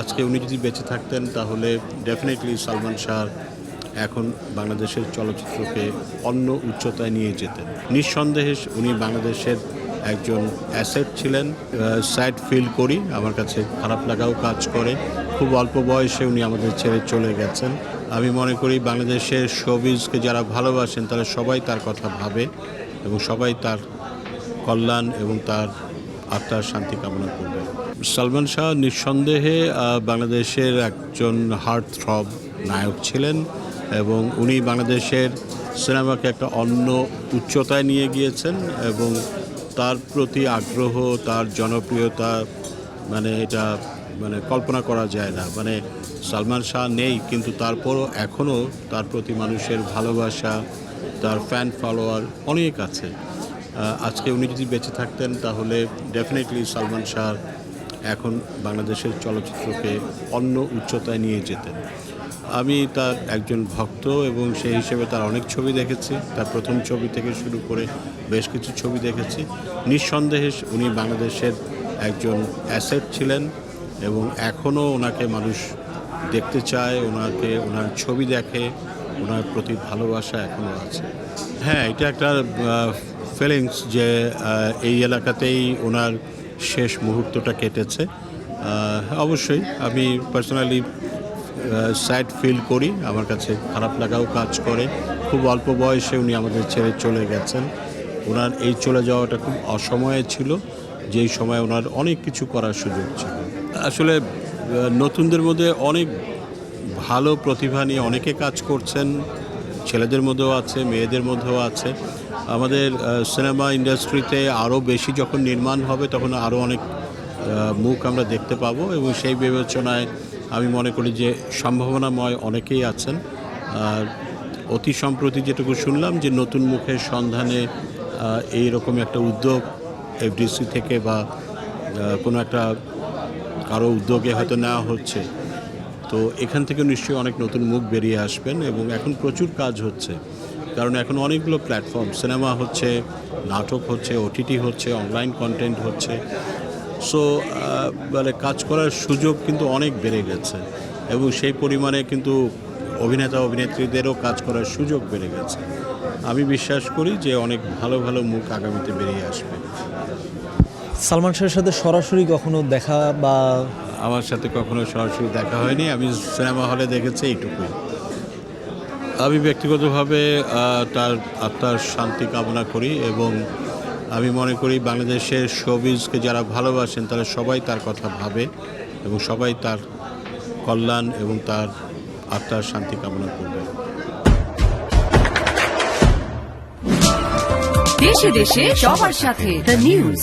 আজকে উনি যদি বেঁচে থাকতেন, তাহলে ডেফিনেটলি সালমান শাহ এখন বাংলাদেশের চলচ্চিত্রকে অন্য উচ্চতায় নিয়ে যেতেন। নিঃসন্দেহে উনি বাংলাদেশের একজন অ্যাসেট ছিলেন। স্যাড ফিল করি, আমার কাছে খারাপ লাগাও কাজ করে। খুব অল্প বয়সে উনি আমাদের ছেড়ে চলে গেছেন। আমি মনে করি বাংলাদেশের শোবিজকে যারা ভালোবাসেন, তারা সবাই তার কথা ভাবে এবং সবাই তার কল্যাণ এবং তার আত্মার শান্তি কামনা করবে। সালমান শাহ নিঃসন্দেহে বাংলাদেশের একজন হার্ট থ্রব নায়ক ছিলেন এবং উনি বাংলাদেশের সিনেমাকে একটা অন্য উচ্চতায় নিয়ে গিয়েছেন এবং তার প্রতি আগ্রহ, তার জনপ্রিয়তা মানে এটা মানে কল্পনা করা যায় না। মানে সালমান শাহ নেই, কিন্তু তারপরও এখনও তার প্রতি মানুষের ভালোবাসা, তার ফ্যান ফলোয়ার অনেক আছে। আজকে উনি যদি বেঁচে থাকতেন, তাহলে ডেফিনেটলি সালমান শাহ এখন বাংলাদেশের চলচ্চিত্রকে অন্য উচ্চতায় নিয়ে যেতেন। আমি তার একজন ভক্ত এবং সেই হিসেবে তার অনেক ছবি দেখেছি। তার প্রথম ছবি থেকে শুরু করে বেশ কিছু ছবি দেখেছি। নিঃসন্দেহে উনি বাংলাদেশের একজন অ্যাসেট ছিলেন এবং এখনও ওনাকে মানুষ দেখতে চায়, ওনাকে, ওনার ছবি দেখে, ওনার প্রতি ভালোবাসা এখনও আছে। হ্যাঁ এটা একটা ফিলিংস যে এই এলাকাতেই ওনার শেষ মুহূর্তটা কেটেছে। অবশ্যই আমি পার্সোনালি স্যাড ফিল করি। আমার কাছে খারাপ লাগাও কাজ করে। খুব অল্প বয়সে উনি আমাদের ছেড়ে চলে গেছেন। ওনার এই চলে যাওয়াটা খুব অসময়ে ছিল, যেই সময় ওনার অনেক কিছু করার সুযোগ ছিল। আসলে নতুনদের মধ্যে অনেক ভালো প্রতিভা নিয়ে অনেকে কাজ করছেন। ছেলেদের মধ্যেও আছে, মেয়েদের মধ্যেও আছে। আমাদের সিনেমা ইন্ডাস্ট্রিতে আরও বেশি যখন নির্মাণ হবে, তখন আরও অনেক মুখ আমরা দেখতে পাবো এবং সেই বিবেচনায় আমি মনে করি যে সম্ভাবনাময় অনেকেই আছেন। আর অতি সম্প্রতি যেটুকু শুনলাম যে নতুন মুখের সন্ধানে এই রকম একটা উদ্যোগ এফডিসি থেকে বা কোনো একটা কারও উদ্যোগে হয়তো নেওয়া হচ্ছে। তো এখান থেকে নিশ্চয়ই অনেক নতুন মুখ বেরিয়ে আসবেন এবং এখন প্রচুর কাজ হচ্ছে। কারণ এখন অনেকগুলো প্ল্যাটফর্ম সিনেমা হচ্ছে নাটক হচ্ছে ওটিটি হচ্ছে অনলাইন কন্টেন্ট হচ্ছে। সো মানে কাজ করার সুযোগ কিন্তু অনেক বেড়ে গেছে এবং সেই পরিমাণে কিন্তু অভিনেতা অভিনেত্রীদেরও কাজ করার সুযোগ বেড়ে গেছে। আমি বিশ্বাস করি যে অনেক ভালো ভালো মুখ আগামীতে বেরিয়ে আসবে। সালমান শাহের সাথে সরাসরি কখনো দেখা বা আমার সাথে কখনো সরাসরি দেখা হয়নি আমি সিনেমা হলে দেখেছি এইটুকুই। আমি ব্যক্তিগতভাবে তার আত্মার শান্তি কামনা করি এবং আমি মনে করি বাংলাদেশের শোবিজকে যারা ভালোবাসেন, তারা সবাই তার কথা ভাবে এবং সবাই তার কল্যাণ এবং তার আত্মার শান্তি কামনা করবে। দেশে দেশে সবার সাথে দ্য নিউজ।